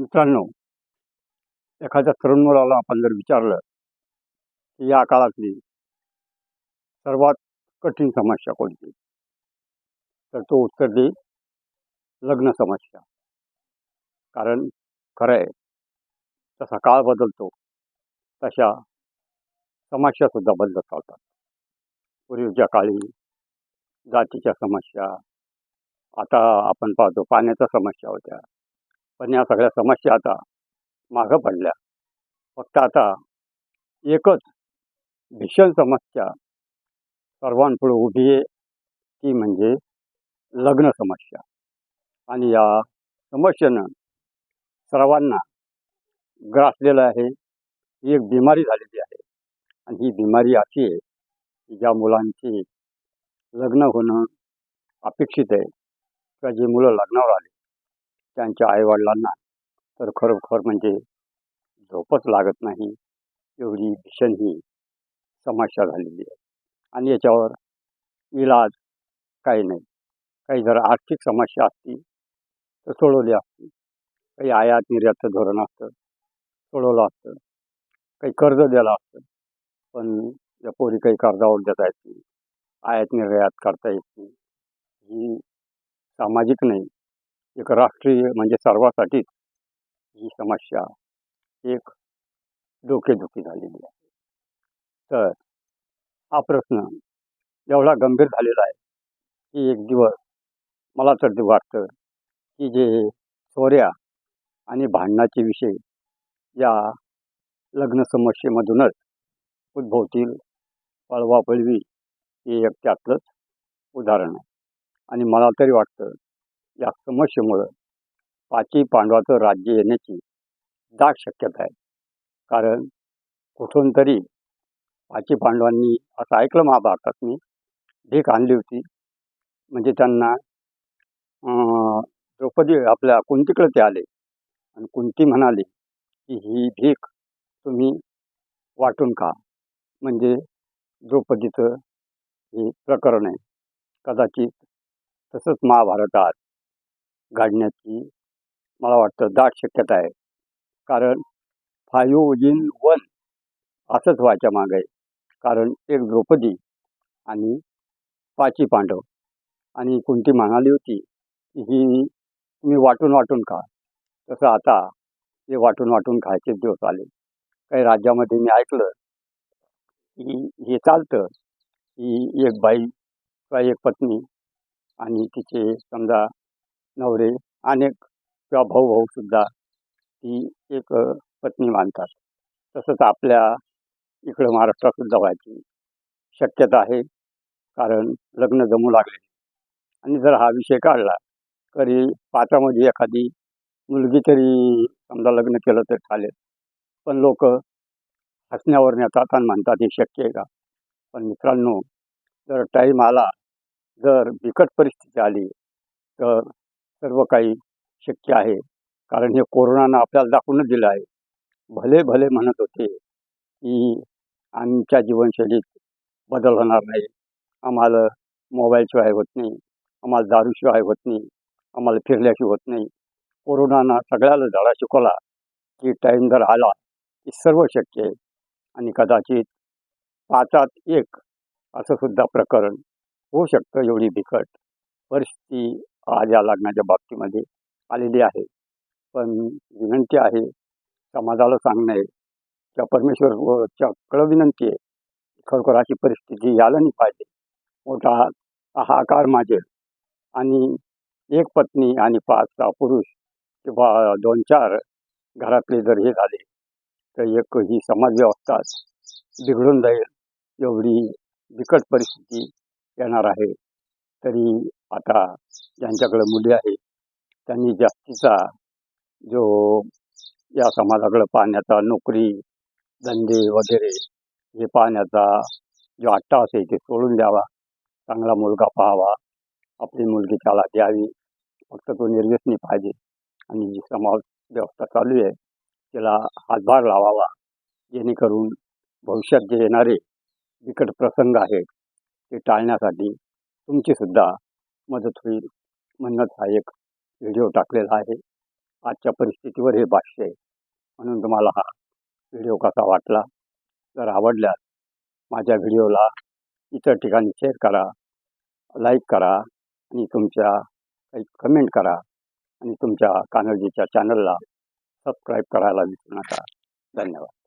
मित्रांनो एखाद्या तरुण मुलाला आपण जर विचारलं की या काळातली सर्वात कठीण समस्या कोणती? तर तो उत्तर देईल लग्न समस्या. कारण खरं आहे तसा काळ बदलतो तशा समस्यासुद्धा बदलत चालतात. पूर्वीच्या काळी जातीच्या समस्या आता आपण पाहतो पाण्याच्या समस्या होत्या. पण या सगळ्या समस्या आता मागं पडल्या. फक्त आता एकच भीषण समस्या सर्वांपुढे उभी आहे ती म्हणजे लग्न समस्या. आणि या समस्येनं सर्वांना ग्रासलेलं आहे ही एक बिमारी झालेली आहे. आणि ही बिमारी अशी आहे की ज्या मुलांची लग्न होणं अपेक्षित आहे. किंवा जी मुलं लग्नावर आली त्यांच्या आईवडिलांना. तर खरोखर म्हणजे झोपच लागत नाही. एवढी भीषण ही समस्या झालेली आहे. आणि याच्यावर इलाज काही नाही. काही जर आर्थिक समस्या असती तर सोडवली असती काही आयात निर्यातचं धोरण असतं सोडवलं असतं. काही कर्ज द्यायला असतं. पण या पोरी काही कर्जावर देता येत नाही. आयात निर्यात करता येत नाही. ही सामाजिक नाही. एक राष्ट्रीय म्हणजे सर्वासाठीच ही समस्या एक डोकेदुखी झालेली आहे. तर हा प्रश्न एवढा गंभीर झालेला आहे की एक दिवस मला तर ते वाटतं की जे चोऱ्या आणि भांडणाचे विषय या लग्न समस्येमधूनच उद्भवतील पळवापळवी हे एक त्यातलंच उदाहरण आहे. आणि मला तरी वाटतं या समस्येमुळं पाची पांडवाचं राज्य येण्याची दाट शक्यता आहे. कारण कुठून तरी पाची पांडवांनी असं ऐकलं महाभारतात मी भीक आणली होती. म्हणजे त्यांना द्रौपदी आपल्या कुंतीकडे ते आले आणि कुंती म्हणाली की ही भीक तुम्ही वाटून खा. म्हणजे द्रौपदीचं हे प्रकरण आहे. कदाचित तसंच महाभारतात घडण्याची मला वाटतं दाट शक्यता आहे. कारण फायू इन वन असंच व्हायच्या मागे आहे. कारण एक द्रौपदी आणि पाची पांडव. आणि कोणती म्हणाली होती की ही तुम्ही वाटून वाटून खा. तसं आता हे वाटून वाटून खायचे दिवस आले. काही राज्यामध्ये मी ऐकलं की हे चालतं की एक बाई किंवा एक पत्नी आणि तिचे समजा नवरे अनेक किंवा भाऊ भाऊसुद्धा ती एक पत्नी मानतात. तसंच आपल्या इकडं महाराष्ट्रातसुद्धा व्हायची शक्यता आहे. कारण लग्न जमू लागले. आणि जर हा विषय काढला तरी पाचामध्ये एखादी मुलगी तरी समजा लग्न केलं तर चालेल. पण लोक हसण्यावर नेतात आणि म्हणतात हे शक्य आहे का? पण मित्रांनो जर टाईम आला जर बिकट परिस्थिती आली तर सर्व काही शक्य आहे. कारण हे कोरोनानं आपल्याला दाखवूनच दिलं आहे. भले भले म्हणत होते की आमच्या जीवनशैलीत बदल होणार नाही. आम्हाला मोबाईलशिवाय होत नाही. आम्हाला दारूशिवाय होत नाही. आम्हाला फिरल्याशी होत नाही. कोरोनानं सगळ्याला धडा शिकवला की टाईम जर आला की सर्व शक्य आहे. आणि कदाचित पाचात एक असं सुद्धा प्रकरण होऊ शकतं एवढी बिकट परिस्थिती आज लागण्याच्या बाबतीमध्ये आलेली आहे. पण विनंती आहे समाजाला सांगणं आहे किंवा परमेश्वरच्या कळ विनंती आहे खरोखर अशी परिस्थिती यायला नाही पाहिजे. मोठा हाकार माझे. आणि एक पत्नी आणि पाच सहा पुरुष किंवा दोन चार घरातले जर हे झाले तर एक ही समाजव्यवस्था बिघडून जाईल एवढी बिकट परिस्थिती येणार आहे. तरी आता ज्यांच्याकडे मुली आहेत त्यांनी जास्तीचा जो या समाजाकडे पाहण्याचा नोकरी धंदे वगैरे हे पाहण्याचा जो आट्टा आहे ते सोडून द्यावा. चांगला मुलगा पाहावा. आपली मुलगी त्याला द्यावी. फक्त तो निर्व्यसनी पाहिजे. आणि जी समाज व्यवस्था चालू आहे. तिला हातभार लावावा. जेणेकरून भविष्यात जे येणारे बिकट प्रसंग आहेत ते टाळण्यासाठी तुमची सुद्धा मदत होईल म्हणूनच हा एक व्हिडिओ टाकलेला आहे. आजच्या परिस्थितीवर हे भाष्य आहे. म्हणून तुम्हाला हा व्हिडिओ कसा वाटला? जर आवडल्यास माझ्या व्हिडिओला इतर ठिकाणी शेअर करा लाईक करा आणि तुमच्या काही कमेंट करा आणि तुमच्या कानडजीच्या चॅनलला सबस्क्राईब करायला विसरू नका. धन्यवाद.